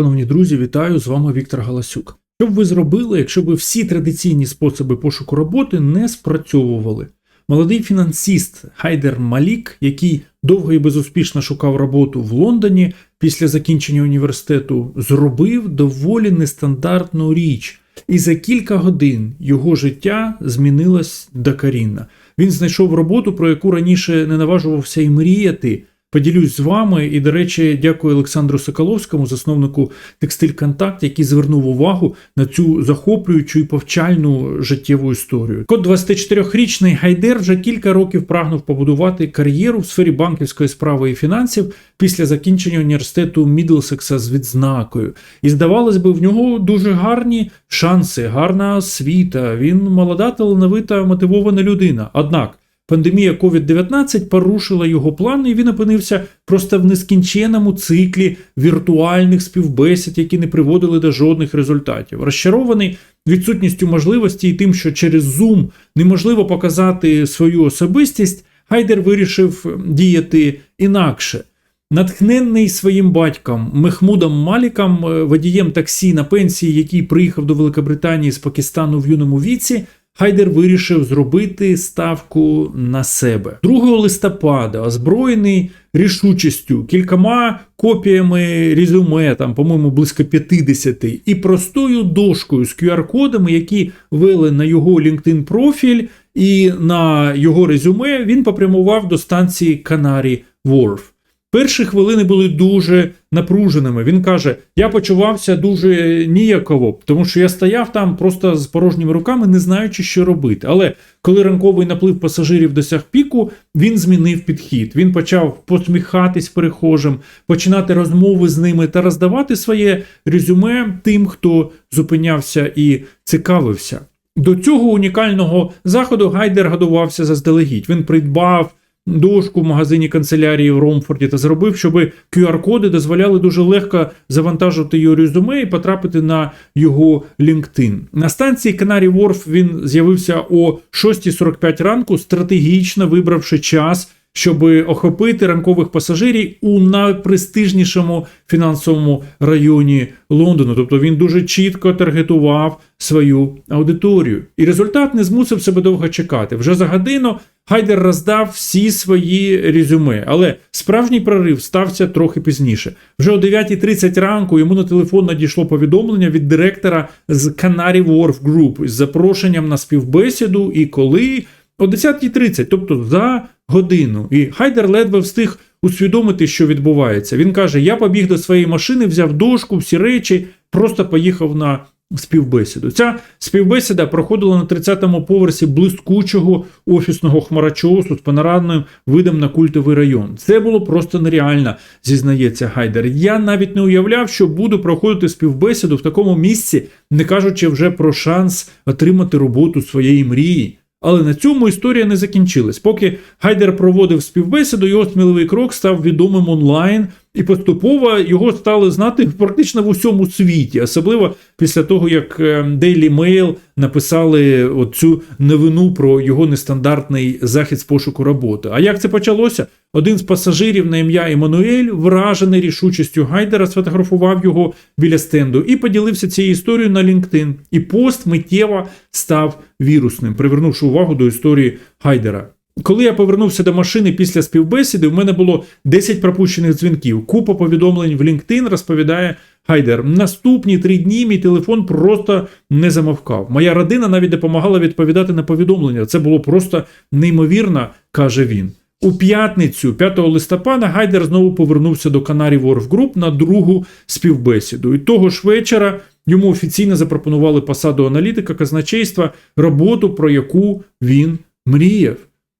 Шановні друзі, вітаю! З вами Віктор Галасюк. Що б ви зробили, якщо б всі традиційні способи пошуку роботи не спрацьовували? Молодий фінансист Хайдер Малік, який довго і безуспішно шукав роботу в Лондоні після закінчення університету, зробив доволі нестандартну річ, і за кілька годин його життя змінилось докорінно. Він знайшов роботу, про яку раніше не наважувався і мріяти. Поділюсь з вами і, до речі, дякую Олександру Соколовському, засновнику Текстиль Контакт, який звернув увагу на цю захоплюючу і повчальну життєву історію. Кот 24-річний Гайдер вже кілька років прагнув побудувати кар'єру в сфері банківської справи і фінансів після закінчення університету Мідлсекса з відзнакою. І здавалось би, в нього дуже гарні шанси, гарна освіта. Він молода, талановита, мотивована людина. Однак. Пандемія COVID-19 порушила його плани, і він опинився просто в нескінченому циклі віртуальних співбесід, які не приводили до жодних результатів. Розчарований відсутністю можливості і тим, що через Zoom неможливо показати свою особистість, Гайдер вирішив діяти інакше. Натхненний своїм батьком Мехмудом Маліком, водієм таксі на пенсії, який приїхав до Великобританії з Пакистану в юному віці. Хайдер вирішив зробити ставку на себе 2 листопада, озброєний рішучістю, кількома копіями резюме, там, по-моєму, близько 50, і простою дошкою з QR-кодами, які вели на його LinkedIn профіль і на його резюме, він попрямував до станції Канарі Ворф. Перші хвилини були дуже напруженими. Він каже: я почувався дуже ніяково, тому що я стояв там просто з порожніми руками, не знаючи, що робити. Але коли ранковий наплив пасажирів досяг піку, він змінив підхід. Він почав посміхатись перехожим, починати розмови з ними та роздавати своє резюме тим, хто зупинявся і цікавився. До цього унікального заходу Гайдер годувався заздалегідь. Він придбав дошку в магазині канцелярії в Ромфорді та зробив, щоб QR-коди дозволяли дуже легко завантажувати його резюме і потрапити на його LinkedIn. На станції Canary Wharf він з'явився о 6.45 ранку, стратегічно вибравши час. Щоб охопити ранкових пасажирів у найпрестижнішому фінансовому районі Лондону, тобто він дуже чітко таргетував свою аудиторію, і результат не змусив себе довго чекати. Вже за годину Гайдер роздав всі свої резюме, але справжній прорив стався трохи пізніше. Вже о 9.30 ранку йому на телефон надійшло повідомлення від директора з Canary Wharf Group з запрошенням на співбесіду, і коли? О 10.30, тобто за годину. І Гайдер ледве встиг усвідомити, що відбувається. Він каже: Я побіг до своєї машини, взяв дошку, всі речі, просто поїхав на співбесіду. Ця співбесіда проходила на 30-му поверсі блискучого офісного хмарочосу з панорамним видом на культовий район. Це було просто нереально, зізнається Гайдер. Я навіть не уявляв, що буду проходити співбесіду в такому місці, не кажучи вже про шанс отримати роботу своєї мрії. Але на цьому історія не закінчилась. Поки Гайдер проводив співбесіду, його сміливий крок став відомим онлайн, і поступово його стали знати практично в усьому світі, особливо після того, як е, Daily Mail написали оцю новину про його нестандартний захід з пошуку роботи. А як це почалося? Один з пасажирів на ім'я Еммануель, вражений рішучістю Гайдера, сфотографував його біля стенду і поділився цією історією на LinkedIn. І пост миттєво став вірусним, привернувши увагу до історії Гайдера. Коли я повернувся до машини після співбесіди, в мене було 10 пропущених дзвінків. Купа повідомлень в LinkedIn розповідає Гайдер. Наступні три дні мій телефон просто не замовкав. Моя родина навіть допомагала відповідати на повідомлення. Це було просто неймовірно, каже він. У п'ятницю, 5 листопада, Гайдер знову повернувся до Канарі Ворф Груп на другу співбесіду. І того ж вечора йому офіційно запропонували посаду аналітика казначейства, роботу, про яку він мріяв.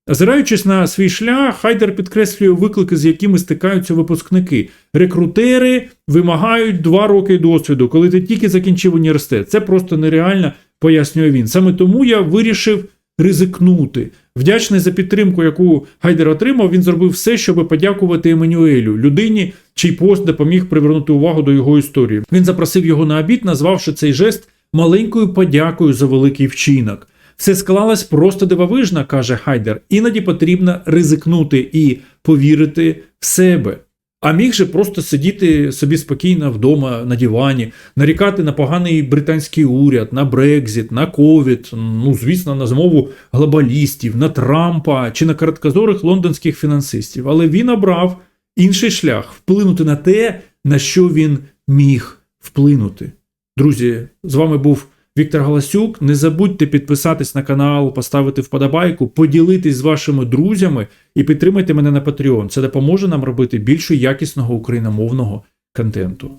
Озираючись на свій шлях, Хайдер підкреслює виклики, з якими стикаються випускники. Рекрутери вимагають два роки досвіду, коли ти тільки закінчив університет. Це просто нереально, пояснює він. Саме тому я вирішив ризикнути. Вдячний за підтримку, яку Гайдер отримав, він зробив все, щоб подякувати Еммануелю, людині, чий пост допоміг привернути увагу до його історії. Він запросив його на обід, назвавши цей жест маленькою подякою за великий вчинок. Все склалось просто дивовижно, каже Хайдер. Іноді потрібно ризикнути і повірити в себе. А міг же просто сидіти собі спокійно вдома на дивані, нарікати на поганий британський уряд, на Брекзит, на ковід, ну звісно, на змову глобалістів, на Трампа чи на короткозорих лондонських фінансистів. Але він обрав інший шлях вплинути на те, на що він міг вплинути. Друзі, з вами був Віктор Галасюк. Не забудьте підписатись на канал, поставити вподобайку, поділитись з вашими друзями і підтримайте мене на Patreon. Це допоможе нам робити більше якісного україномовного контенту.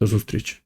До зустрічі!